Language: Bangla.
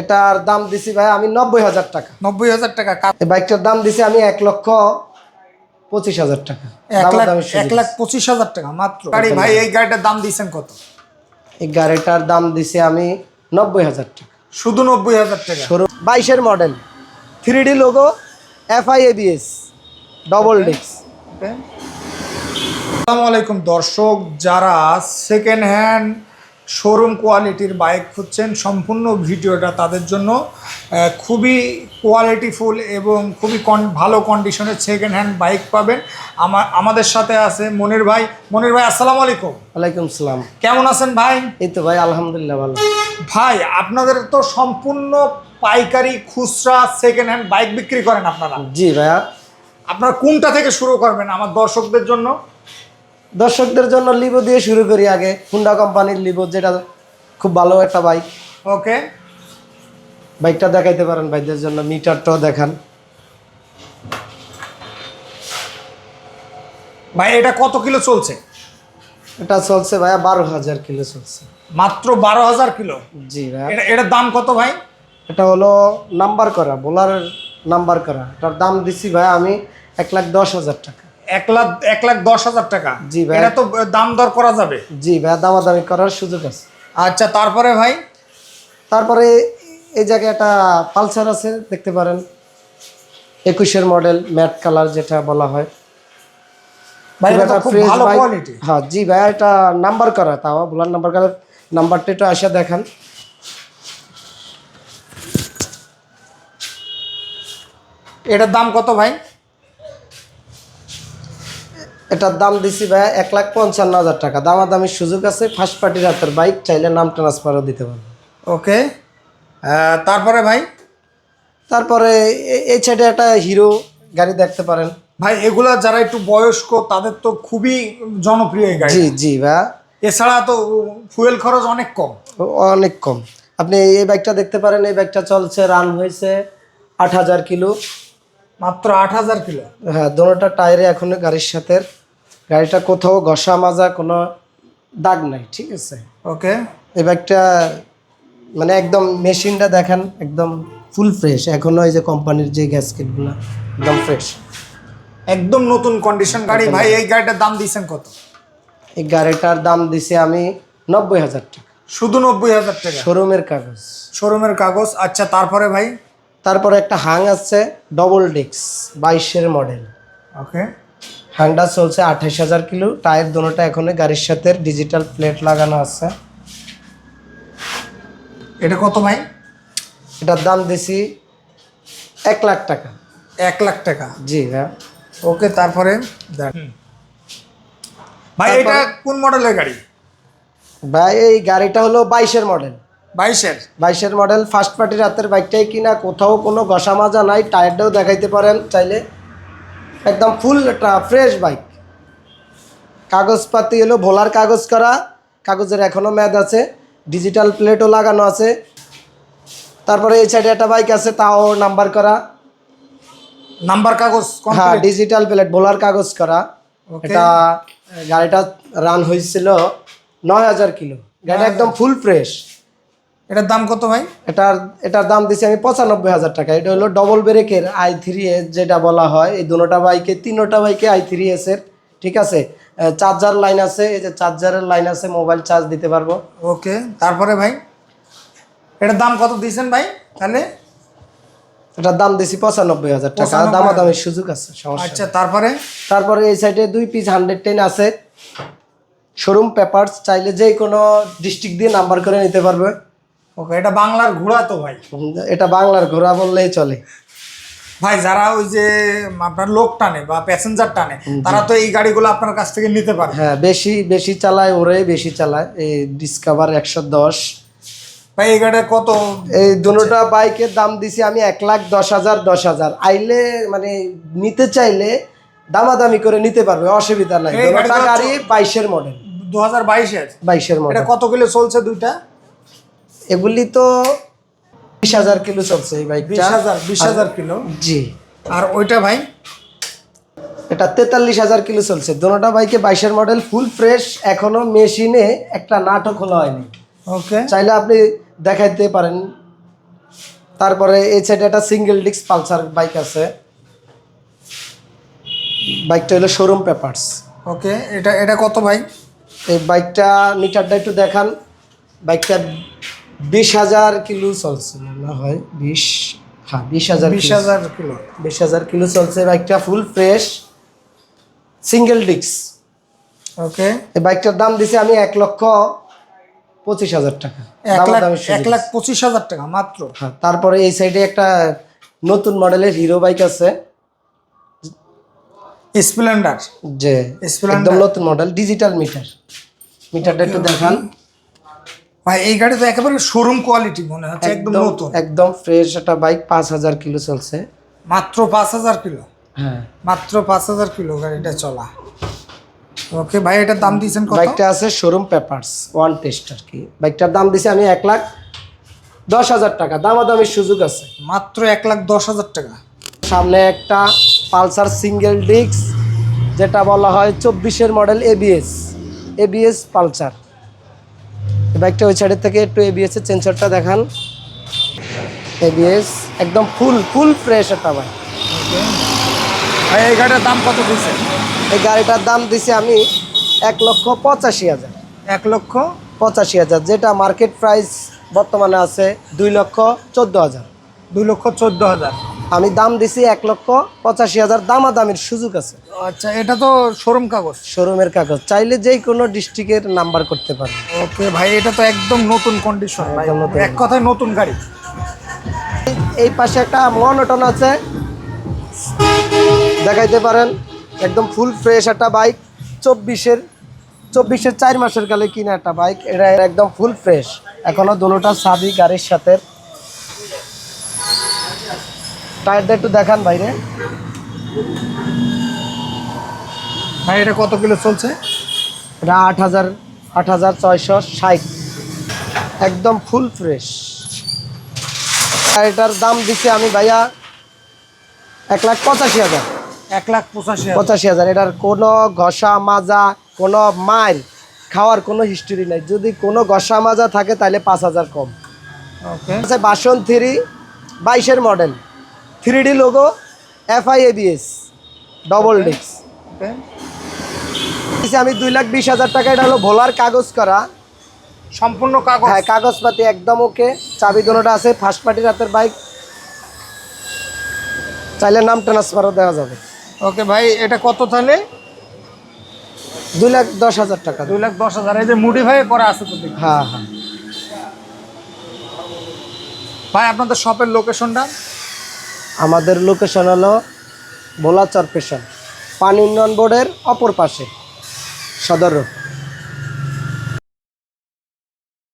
এটার দাম দিছি ভাই আমি নব্বই হাজার টাকা। নব্বই হাজার টাকা। এই বাইকটার দাম দিছি আমি এক লক্ষ পঁচিশ হাজার টাকা। এক লাখ এক লাখ পঁচিশ হাজার টাকা মাত্র। গাড়ি ভাই এই গাড়িটার দাম দিয়েছেন কত? এই গাড়িটার দাম দিছি আমি নব্বই হাজার টাকা। শুধু নব্বই হাজার টাকা? শুরু বাইশের model. Three D logo F I ABS double disc আসসালামু আলাইকুম দর্শক যারা সেকেন্ড হ্যান্ড শোরুম কোয়ালিটির বাইক খুঁজছেন। সম্পূর্ণ ভিডিওটা তাদের জন্য খুবই কোয়ালিটিফুল এবং খুবই কন ভালো কন্ডিশনের সেকেন্ড হ্যান্ড বাইক পাবেন। আমার আমাদের সাথে আছে মনির ভাই। মনির ভাই আসসালামু আলাইকুম। ওয়ালাইকুম সালাম। কেমন আছেন ভাই? এই তো ভাই আলহামদুলিল্লাহ ভালো। ভাই আপনাদের তো সম্পূর্ণ পাইকারি খুচরা সেকেন্ড হ্যান্ড বাইক বিক্রি করেন আপনারা। জি ভাইয়া। আপনারা কোনটা থেকে শুরু করবেন আমার দর্শকদের জন্য? দর্শকদের জন্য লিভো দিয়ে শুরু করি আগে। হুন্ডা কোম্পানির লিভো যেটা খুব ভালো একটা বাইক ওকে বাইকটা দেখাইতে পারেন ভাইদের জন্য মিটারটাও দেখান। ভাই এটা কত কিলো চলছে? এটা চলছে ভাইয়া বারো হাজার কিলো চলছে। মাত্র বারো হাজার কিলো? জি ভাইয়া। এটা এটার দাম কত ভাই? এটা হলো নাম্বার করা বোলারের নাম্বার করা। এটার দাম দিছি ভাই আমি এক লাখ দশ হাজার টাকা। এক লাখ এক লাখ দশ হাজার টাকা। জি ভাই। এটা তো দাম দর করা যাবে। জি ভাইয়া দামাদামি করার সুযোগ আছে। আচ্ছা তারপরে ভাই? তারপরে এই জায়গায় একটা পালসার আছে দেখতে পারেন। একুশের মডেল ম্যাট কালার যেটা বলা হয়। ভাই হ্যাঁ জি ভাইয়া এটা নাম্বার করা তাও বোলার নাম্বার করা নাম্বারটা একটু আসে দেখান। এটার দাম কত ভাই? এটার দাম দিছি ভাইয়া এক লাখ পঞ্চান্ন হাজার টাকা। দামাদামির সুযোগ আছে ফার্স্ট পার্টির হাতের বাইক চাইলে নাম ট্রান্সফারও দিতে পারবেন। ওকে তারপরে ভাই? তারপরে এই সাইডে একটা হিরো গাড়ি দেখতে পারেন। ভাই এগুলা যারা একটু বয়স্ক তাদের তো খুবই জনপ্রিয় এই গাড়ি জি জি ভাইয়া। এছাড়া তো ফুয়েল খরচ অনেক কম। অনেক কম। আপনি এই বাইকটা দেখতে পারেন এই বাইকটা চলছে রান হয়েছে আট হাজার কিলো। মাত্র আট হাজার কিলো। হ্যাঁ দোনোটা টায়ারে এখনও গাড়ির সাথে গাড়িটা কোথাও ঘষা মাজা কোনো দাগ নাই ঠিক আছে? ওকে। এই বাইকটা মানে একদম মেশিনটা দেখেন একদম ফুল ফ্রেশ এখনও এই যে কোম্পানির যে গ্যাসকেটগুলো একদম ফ্রেশ একদম নতুন কন্ডিশন গাড়ি ভাই এই গাড়িটার দাম দিয়েছেন কত? এই গাড়িটার দাম দিছে আমি নব্বই হাজার টাকা। শুধু নব্বই হাজার টাকা? শোরুমের কাগজ। শোরুমের কাগজ? আচ্ছা তারপরে ভাই? তারপরে একটা হাং আছে ডবল ডিক্স বাইশের মডেল ওকে। হাংটা চলছে আঠাইশ হাজার কিলো। টায়ার দোনোটা এখনও গাড়ির সাথে ডিজিটাল প্লেট লাগানো আছে। এটা কত ভাই? এটার দাম দিছি এক লাখ টাকা। এক লাখ টাকা। জি হ্যাঁ ওকে তারপরে। ভাই এটা কোন মডেলের গাড়ি? ভাই এই গাড়িটা হলো বাইশের মডেল। বাইশের? বাইশের মডেল ফার্স্ট পার্টির হাতের বাইকটাই কিনা কোথাও কোনো ঘষা মাজা নাই টায়ারটাও দেখাইতে পারেন চাইলে। একদম ফুল ফ্রেশ বাইক কাগজপাতি হলো ভোলার কাগজ করা কাগজের এখনও ম্যাদ আছে ডিজিটাল প্লেটও লাগানো আছে। তারপরে এই সাইডে একটা বাইক আছে তাও নাম্বার করা। নাম্বার কাগজ হ্যাঁ ডিজিটাল প্লেট ভোলার কাগজ করা. এটা গাড়িটা রান হয়েছিল নয় হাজার কিলো। গাড়িটা একদম ফুল ফ্রেশ এটার দাম কত ভাই? এটার এটার দাম দিছি আমি পঁচানব্বই হাজার টাকা। এটা হলো ডবল ব্রেকের আই থ্রি এস যেটা বলা হয়। এই দুটোটা বাইকে তিনোটা বাইকে আই থ্রি এস এর ঠিক আছে? চার্জার লাইন আছে এই যে চার্জারের লাইন আছে মোবাইল চার্জ দিতে পারব। ওকে তারপরে ভাই? এটার দাম কত দিয়েছেন ভাই তাহলে? এটার দাম দিছি পঁচানব্বই হাজার টাকা। 95,000 দামাদামির সুযোগ আছে সমস্যা আচ্ছা তারপরে? তারপরে এই সাইডে দুই পিস হান্ড্রেড টেন আছে। শোরুম পেপারস চাইলে যে কোনো ডিস্ট্রিক্ট দিয়ে নাম্বার করে নিতে পারবে। ওকে এটা বাংলার ঘোড়া তো ভাই। এটা বাংলার ঘোড়া বললেই চলে। ভাই যারা ওই যে আপনার লোক টানে বা প্যাসেঞ্জার টানে তারা তো এই গাড়িগুলো আপনার কাছ থেকে নিতে পারে। হ্যাঁ বেশি বেশি চালায় ওরে বেশি চালায়। এই ডিসকাভার একশো দশ। ভাই এই গাড়িটা কত? এই দুটোটা বাইকের দাম দিছি আমি এক লাখ দশ হাজার দশ হাজার। আইলে মানে নিতে চাইলে দামাদামি করে নিতে পারবে অসুবিধা নাই। দুটোটা গাড়ি বাইশের মডেল দু হাজার বাইশের। বাইশের মডেল কত কিলো চলছে দুইটা? এগুলি তো বিশ হাজার কিলো চলছে এই বিশ বাইকটা হাজার বিশ হাজার কিলো? জি। আর ওইটা ভাই? এটা তেতাল্লিশ হাজার কিলো চলছে। দুটোটা বাইকে বাইশের মডেল ফুল ফ্রেশ এখনও মেশিনে একটা নাটক খোলা হয়নি। ওকে চাইলে আপনি দেখাইতে পারেন। তারপরে এই সাইডে একটা সিঙ্গেল ডিস্ক পালসার বাইক আছে। বাইকটা হলো শোরুম পেপারস ওকে এটা এটা কত ভাই? এই বাইকটা মিটারটা একটু দেখান। বাইকটা বিশ হাজার কিলো চলছে মনে হয় বিশ হ্যাঁ বিশ হাজার বিশ হাজার কিলো। বিশ হাজার কিলো চলছে বাইকটা full fresh single disc okay এই বাইকটার দাম দিছি আমি এক লক্ষ পঁচিশ হাজার টাকা। এক লাখ এক লাখ পঁচিশ হাজার টাকা মাত্র? হ্যাঁ তারপরে এই সাইডে একটা নতুন মডেলের হিরো বাইক আছে। স্প্লেন্ডার যে। একদম নতুন মডেল ডিজিটাল মিটার মিটারটা একটু দেখান। ভাই এই গাড়ি তো একেবারে শোরুম কোয়ালিটি মনে হচ্ছে একদম নতুন। একদম ফ্রেশ একটা বাইক পাঁচ হাজার কিলো চলছে। মাত্র পাঁচ হাজার কিলো? হ্যাঁ। মাত্র পাঁচ হাজার কিলো গাড়িটা চলা। ওকে ভাই এটার দাম দিয়েছেন কত? বাইকটা আছে শোরুম পেপারস ওয়ান টেস্ট আর কি। বাইকটার দাম দিছি আমি এক লাখ দশ হাজার টাকা। দামাদামির সুযোগ আছে। মাত্র এক লাখ দশ হাজার টাকা। সামনে একটা পালসার সিঙ্গেল ডিস্ক যেটা বলা হয় চব্বিশের মডেল এবিএস এবিএস পালসার। বাইকটা ওই সাইডের থেকে একটু এবিএস এর সেন্সরটা দেখান। এবিএস একদম ফুল ফুল ফ্রেশ একটা বাইক ভাই এই গাড়িটার দাম কত দিয়েছেন এই গাড়িটার দাম দিছি আমি এক লক্ষ পঁচাশি হাজার। এক লক্ষ? পঁচাশি হাজার যেটা মার্কেট প্রাইস বর্তমানে আছে দুই লক্ষ চোদ্দ হাজার। দুই লক্ষ চোদ্দ হাজার। আমি দাম দিছি এক লক্ষ পঁচাশি হাজার। দামা দামের সুযোগ আছে। আচ্ছা এটা তো শোরুম কাগজ। শোরুমের কাগজ। চাইলে যেই কোনো ডিস্ট্রিক্টের নাম্বার করতে পারবে। ওকে ভাই এটা তো একদম নতুন কন্ডিশন। এক কথায় নতুন গাড়ি। এই পাশে একটা মনোটন আছে। দেখাইতে পারেন। একদম ফুল ফ্রেশ একটা বাইক চব্বিশের চব্বিশের চার মাসের কালে কিনা একটা বাইক এটা একদম ফুল ফ্রেশ এখনও দুটোটা সাবি গাড়ির সাথে টায়ারটা একটু দেখান বাইরে। ভাই এটা কত কিলো চলছে? এটা আট হাজার আট হাজার ছয়শো ষাট। একদম ফুল ফ্রেশ। এটার দাম দিচ্ছি আমি ভাইয়া এক লাখ পঁচাশি হাজার। এক লাখ পঁচাশি পঁচাশি হাজার। এটার কোনো ঘষা মাজা কোনো মাইল খাওয়ার কোনো হিস্টোরি নাই। যদি কোনো ঘষা মাজা থাকে তাহলে পাঁচ হাজার কম। ওকে আছে বাসন থ্রি বাইশের model three D logo F I ABS double disc আমি দুই লাখ বিশ হাজার টাকা এটা হলো ভোলার কাগজ করা। সম্পূর্ণ কাগজ? হ্যাঁ কাগজপাতি একদম ওকে চাবি দোনোটা আছে ফার্স্ট পার্টির হাতের বাইক চাইলে নাম ট্রান্সফারও দেওয়া যাবে। ওকে ভাই এটা কত তাহলে? দুই লাখ দশ হাজার টাকা। দুই লাখ দশ হাজার এই যে মডিফাই করা আছে তো হ্যাঁ হ্যাঁ। ভাই আপনাদের শপের লোকেশনটা আমাদের লোকেশন হলো ভোলাচর পেশন পানি উন্নয়ন বোর্ডের অপর পাশে সদর রোড